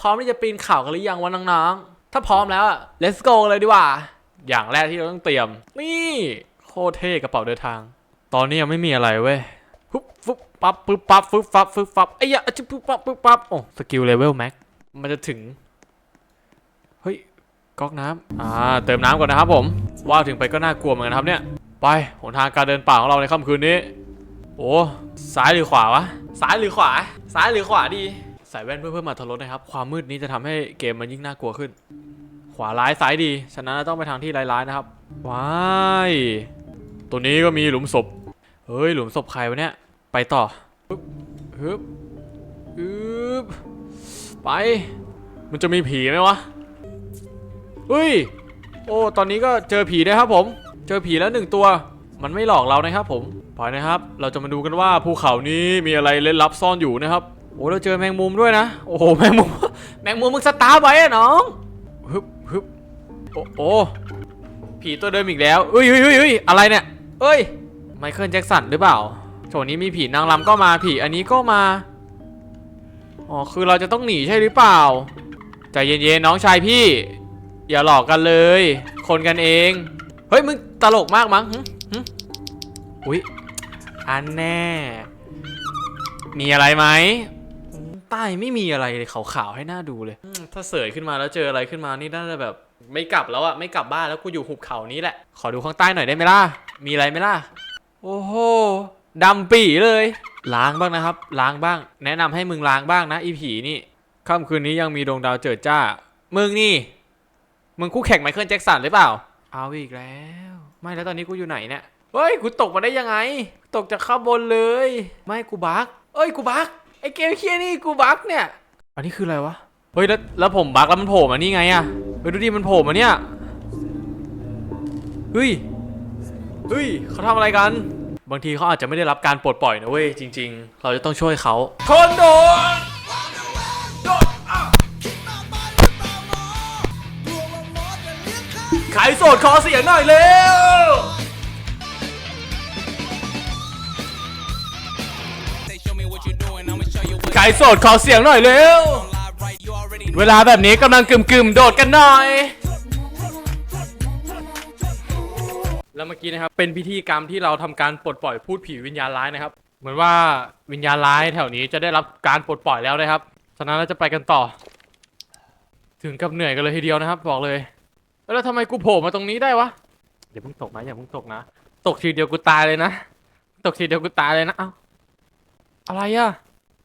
พร้อมที่จะปีนเขากันหรือยังวะน้องๆ ถ้าพร้อมแล้วอะ let's go เลยดีกว่า อย่างแรกที่เราต้องเตรียม นี่โคตรเท่กระเป๋าเดินทาง ตอนนี้ยังไม่มีอะไรเว้ยฟุบฟุบปั๊บปึ๊บปั๊บฟึบฟับฟึบฟับไอ้ยะจิ๊บปึ๊บปั๊บปึ๊บปั๊บโอ้สกิลเลเวลแม็กมันจะถึง เฮ้ยก๊อกน้ำอ่าเติมน้ำก่อนนะครับผม ว่าถึงไปก็น่ากลัวเหมือนกันครับเนี่ย ไปหนทางการเดินป่าของเราในค่ำคืนนี้ โอ้ซ้ายหรือขวาวะ ซ้ายหรือขวา ซ้ายหรือขวาดี ใส่แว่นเพื่อเพิ่มมาทรลดนะครับ ความมืดนี้จะทำให้เกมมันยิ่งน่ากลัวขึ้น ขวาร้ายซ้ายดี ฉะนั้นต้องไปทางที่ร้ายๆนะครับว้ายตัวนี้ก็มีหลุมศพเฮ้ยหลุมศพใครวะเนี่ย ไปต่อปึ๊บฮึบฮึบไป มันจะมีผีไหมวะเฮ้ย โอ้ ตอนนี้ก็เจอผีนะครับผม เจอผีแล้วหนึ่งตัว มันไม่หลอกเรานะครับผมไปนะครับ เราจะมาดูกันว่าภูเขานี้มีอะไรเล่นลับซ่อนอยู่นะครับ โอ้เราเจอแมงมุมด้วยนะ โอ้โหแมงมุม แมงมุมมึงสตาร์ฟไว้อะน้องฮึบฮึบโอ้โอ้ผีตัวเดิมอีกแล้วเอ้ยเฮ้ยเฮ้ยเฮ้ยอะไรเนี่ยเอ้ยไมเคิลแจ็คสันหรือเปล่าโถนี้มีผีนางรำก็มาผีอันนี้ก็มาอ๋อคือเราจะต้องหนีใช่หรือเปล่าใจเย็นๆน้องชายพี่ อย่าหลอกกันเลย คนกันเอง เฮ้ยมึงตลกมากมั้งหึหึอุ๊ยอันแน่ มีอะไรไหมอืม ใต้ไม่มีอะไรเลยขาวๆให้หน้าดูเลยอืมถ้าเสยขึ้นมาแล้วเจออะไรขึ้นมานี่น่าจะแบบ ไม่กลับแล้วอะไม่กลับบ้านแล้วกูอยู่หุบเขานี้แหละ ขอดูข้างใต้หน่อยได้ไหมล่ะ มีอะไรไหมล่ะ โอ้โหดำปี่เลย ล้างบ้างนะครับ ล้างบ้าง แนะนำให้มึงล้างบ้างนะอีผีนี่ค่ำคืนนี้ยังมีดวงดาวเจิดจ้า มึงนี่ มึงคู่แข่งไมเคิลแจ็คสันหรือเปล่า เอาอีกแล้ว ไม่แล้วตอนนี้กูอยู่ไหนเนี่ยเฮ้ยกูตกมาได้ยังไง ตกจากข้างบนเลย ไม่กูบักเอ้ยกูบัก ไอเกมเคียนี่กูบักเนี่ย อันนี้คืออะไรวะ เฮ้ยแล้วแล้วผมบักแล้วมันโผล่มานี่ไงอะเฮ้ยดูดิมันโผล่มาเนี่ย เฮ้ย เฮ้ยเขาทำอะไรกัน บางทีเขาอาจจะไม่ได้รับการปลดปล่อยนะเว้ยจริง ๆ เราจะต้องช่วยเขาคนโดนขายโสดขอเสียงหน่อยเร็ว show you what ขายโสดขอเสียงหน่อยเร็ว เวลาแบบนี้กำลังกึมกึมโดดกันหน่อย แล้วเมื่อกี้นะครับเป็นพิธีกรรมที่เราทำการปลดปล่อยพูดผีวิญญาณร้ายนะครับ เหมือนว่าวิญญาณร้ายแถวนี้จะได้รับการปลดปล่อยแล้วนะครับฉะนั้นเราจะไปกันต่อ ถึงกับเหนื่อยกันเลยทีเดียวนะครับ บอกเลย แล้วทำไมกูโผล่มาตรงนี้ได้วะอย่าเพิ่งตกนะอย่าเพิ่งตกนะตกทีเดียวกูตายเลยนะ ตกทีเดียวกูตายเลยนะ เอ้า อะไรอะ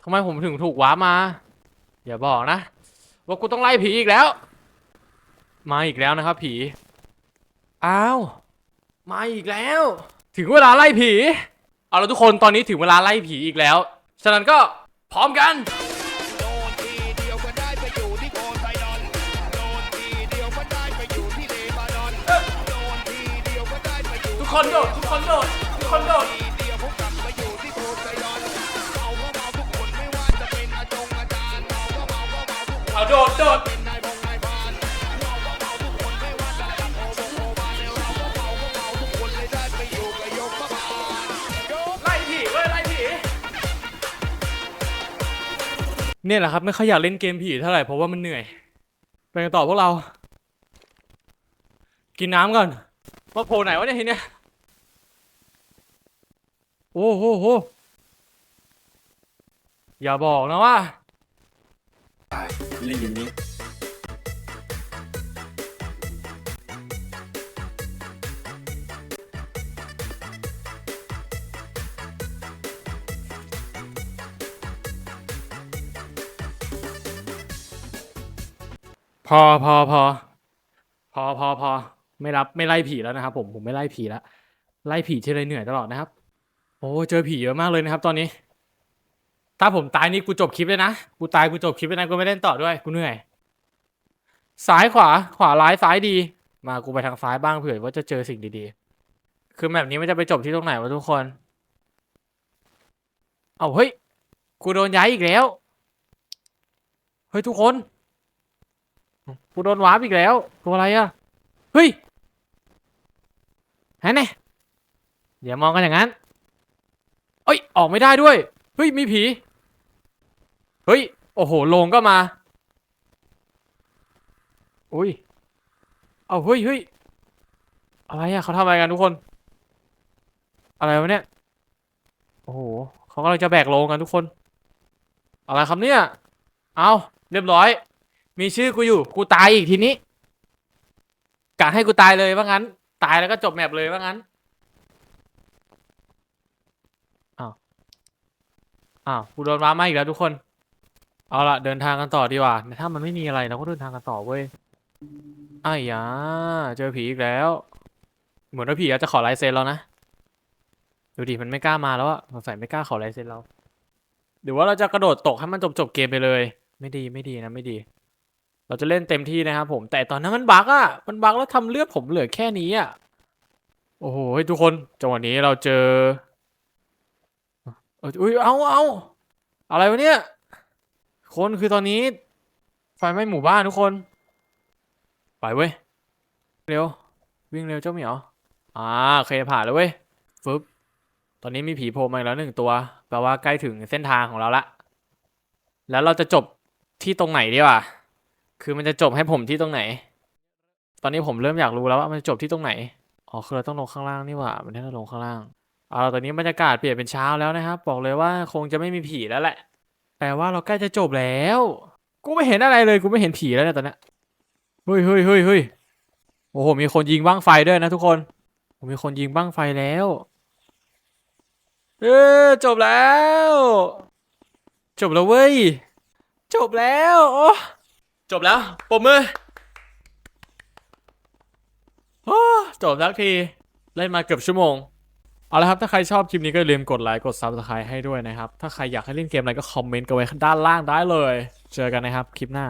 ทำไมผมถึงถูกว้ามา อย่าบอกนะ ว่ากูต้องไล่ผีอีกแล้ว มาอีกแล้วนะครับ ผี อ้าว มาอีกแล้ว ถึงเวลาไล่ผี เอาละทุกคนตอนนี้ถึงเวลาไล่ผีอีกแล้ว ฉะนั้นก็พร้อมกันทุกคนโดดทุกคนโดดทุกคนโดด มาทุกคนไม่ว่าจะเป็นโอบงโอบานเราก็เมาก็เมาทุกคนเลยได้ไปอยู่กับยกพระบาทยกไล่ผีเว้ยไล่ผีเนี่ยแหละครับ ไม่ค่อยอยากเล่นเกมผีเท่าไหร่เพราะว่ามันเหนื่อย ไปกันต่อพวกเรา กินน้ำก่อนว่าโผล่ไหนวะเนี่ยทีเนี้ยโอ้โหโหอย่าบอกนะว่า เล่นอย่างนี้พอพอพอพอพอพอไม่รับไม่ไล่ผีแล้วนะครับ ผมผมไม่ไล่ผีแล้วไล่ผีที่ไรเหนื่อยตลอดนะครับ โอ้เจอผีเยอะมากเลยนะครับ ตอนนี้ ถ้าผมตายนี่กูจบคลิปเลยนะ กูตายกูจบคลิปเลยนะกูไม่เล่นต่อด้วยกูเหนื่อย ซ้ายขวาขวาร้ายซ้ายดี มากูไปทางซ้ายบ้างเผื่อว่าจะเจอสิ่งดีๆ คือแบบนี้มันจะไปจบที่ตรงไหนวะทุกคน เอาเฮ้ย กูโดนย้ายอีกแล้ว เฮ้ยทุกคน กูโดนวาร์ปอีกแล้ว ตัวอะไรอะเฮ้ยฮะเนี่ยอย่ามองกันอย่างนั้น เอ้ย ออกไม่ได้ด้วย เฮ้ย มีผี เฮ้ย โอ้โหโลงก็มา อุ้ย เอาเฮ้ยเฮ้ยอะไรอะเขาทำอะไรกันทุกคน อะไรวะเนี่ย โอ้โหเขากำลังจะแบกโลงกันทุกคน อะไรครับเนี่ย เอาเรียบร้อย มีชื่อกูอยู่ กูตายอีกทีนี้กะให้กูตายเลยว่างั้น ตายแล้วก็จบแมปเลยว่างั้น อ้าว อ้าว กูโดนว้ามาอีกแล้วทุกคน เอาละเดินทางกันต่อดีกว่า ถ้ามันไม่มีอะไรเราก็เดินทางกันต่อเว้ยไอ้ยาเจอผีอีกแล้ว เหมือนว่าผีอาจจะขอลายเซ็นเรานะ ดูดิมันไม่กล้ามาแล้วอะสงสัยไม่กล้าขอลายเซ็นเราหรือว่าเราจะกระโดดตกให้มันจบจบเกมไปเลย ไม่ดีไม่ดีนะไม่ดี เราจะเล่นเต็มที่นะครับผม แต่ตอนนั้นมันบักอะมันบักแล้วทำเลือดผมเหลือแค่นี้อะโอ้โหทุกคนจังหวะนี้เราเจอเอ้ยอุ้ยเอาเอาอะไรวะเนี่ย คนคือตอนนี้ ไฟไหม้หมู่บ้านทุกคน ไปเว้ย เร็ว วิ่งเร็วเจ้าเหมียว อ่าโอเคผ่านแล้วเว้ยฟึบตอนนี้มีผีโผล่มาอีกแล้วหนึ่งตัว แปลว่าใกล้ถึงเส้นทางของเราละ แล้วเราจะจบที่ตรงไหนดีวะ คือมันจะจบให้ผมที่ตรงไหน ตอนนี้ผมเริ่มอยากรู้แล้วว่ามันจะจบที่ตรงไหน อ๋อ คือเราต้องลงข้างล่างนี่หว่า มันให้เราลงข้างล่าง เอาตอนนี้บรรยากาศเปลี่ยนเป็นเช้าแล้วนะครับ บอกเลยว่าคงจะไม่มีผีแล้วแหละ แปลว่าเราใกล้จะจบแล้ว กูไม่เห็นอะไรเลยกูไม่เห็นผีแล้วเนี่ยตอนนี้เฮ้ยเฮ้ยเฮ้ยเฮ้ยโอ้โหมีคนยิงบ้างไฟด้วยนะทุกคนผมมีคนยิงบ้างไฟแล้วเออจบแล้ว จบแล้วเว้ย จบแล้วโอ้จบแล้วปรบมือโอ้จบสักที เล่นมาเกือบชั่วโมง เอาละครับ ถ้าใครชอบคลิปนี้ก็อย่าลืมกดไลค์กด Subscribe ให้ด้วยนะครับ ถ้าใครอยากให้เล่นเกมอะไรก็คอมเมนต์กันไว้ด้านล่างได้เลย เจอกันนะครับคลิปหน้า